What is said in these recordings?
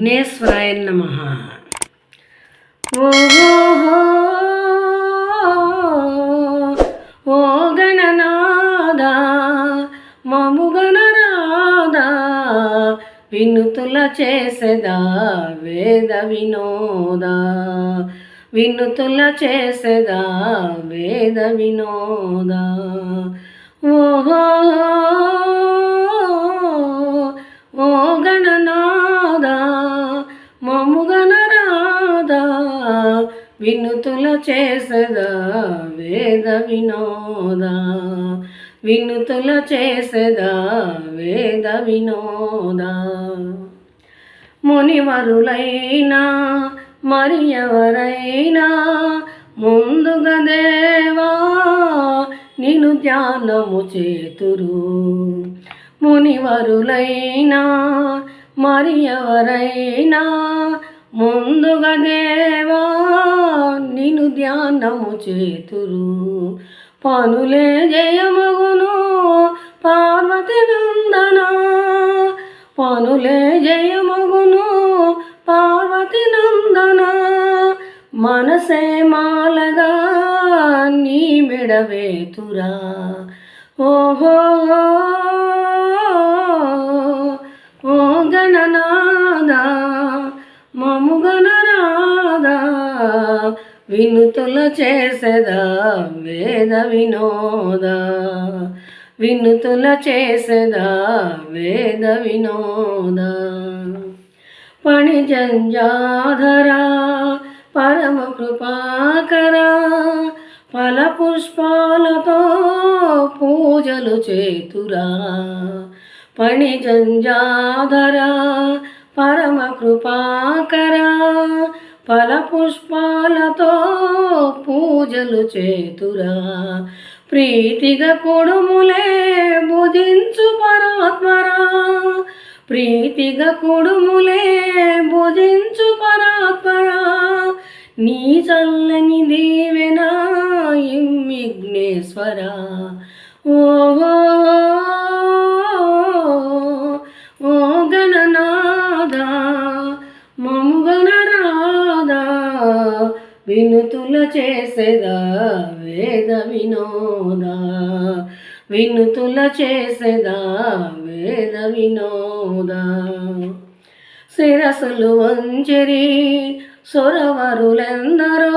విఘ్నేశ్వరాయ నమ. ఓహో ఓ గణనాద మము గణరాదా వినుతుల చేసేదా వేద వినోద. వినుతుల చేసేదా వేద వినోద. ఓహో వినుతుల చేసదా వేద వినోద? వినుతుల చేసదా వేద వినోద? మునివరులైనా మరి ఎవరైనా ముందుగా దేవా నిను ధ్యానము చేతురు. మునివరులైనా మరి ఎవరైనా ముందుగా దేవా నిన్ను ధ్యానము చేతురు. పనులే జయమగును పార్వతి నందన. పనులే జయమగును పార్వతి నందనా. మనసే మాలగా నీ మెడవేతురా ఓహో వినుతుల చేసెదా? వేద వినోద? వినుతుల చేసెదా? వేద వినోద? పణిజంజాధరా పరమ కృపాకరా ఫల పుష్పాలతో పూజలు చేతురా. పణిజంజాధరా పరమ కృపాకరా ఫల పుష్పాలతో పూజలు చేతురా. ప్రీతిగా కొడుములే బుధించు పరాత్మరా. ప్రీతిగా కొడుములే బుధించు పరాత్మరా. నీ చల్లని దీవెన ఇమ్మిఘ్నేశ్వరా వినుతుల చేసేదా వేద వినోద? వినుతుల చేసేదా వేద వినోద? శిరసులు వంచరి సొరవరులెందరో?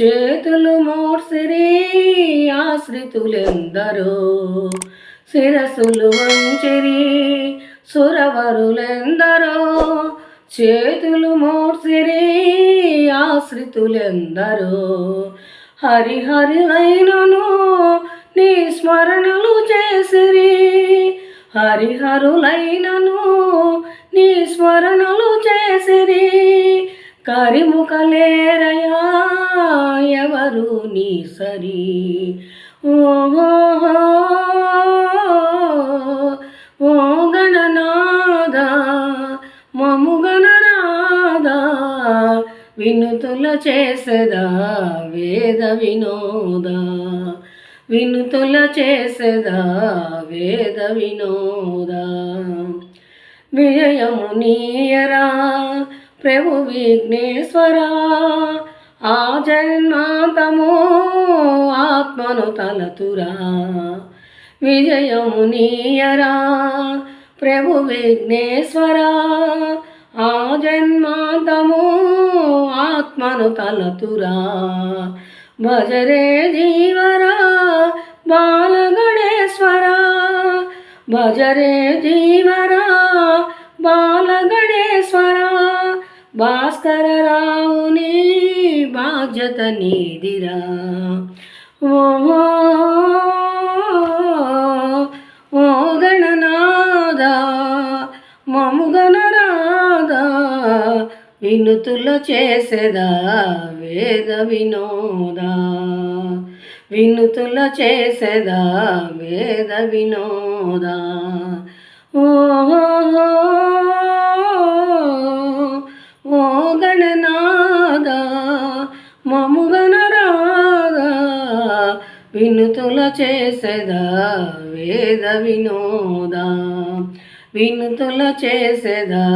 చేతులు మూర్సిరి ఆశ్రితులెందరో? శిరసులు వంచరి సురవరులెందరో? చేతులు మోడ్సిరి ఆశ్రితులెందరూ. హరిహరులైనను నీ స్మరణలు చేసిరి. హరిహరులైనను నీ స్మరణలు చేసిరి. కరిముఖలేరయా ఎవరు నీ సరీ? వినుతుల చేసదా? వేద వినోద? వినుతుల చేసదా? వేద వినోద? విజయమునీయరా ప్రభు విఘ్నేశ్వరా? ఆ జన్మాంతము ఆత్మను తలతురా? విజయమునీయరా ప్రభు విఘ్నేశ్వరా? ఆ జన్మాంతము ఆత్మను తలతురా భజరే జీవరా బాలగణేశ్వరా. భజరే జీవరా బాలగణేశ్వరా. భాస్కర రావుని బాధ్యత నీదిరా. ఓ ఓ గణనాద మముగణ వినుతులు చేసేదా? వేద వినోద? వినుతుల చేసేదా? వేద వినోద? ఓహో ఓ గణనాద మము గణరాద వినుతుల చేసేదా? వేద వినోద? వినుతుల చేసేదా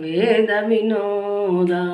వేద వినోదా?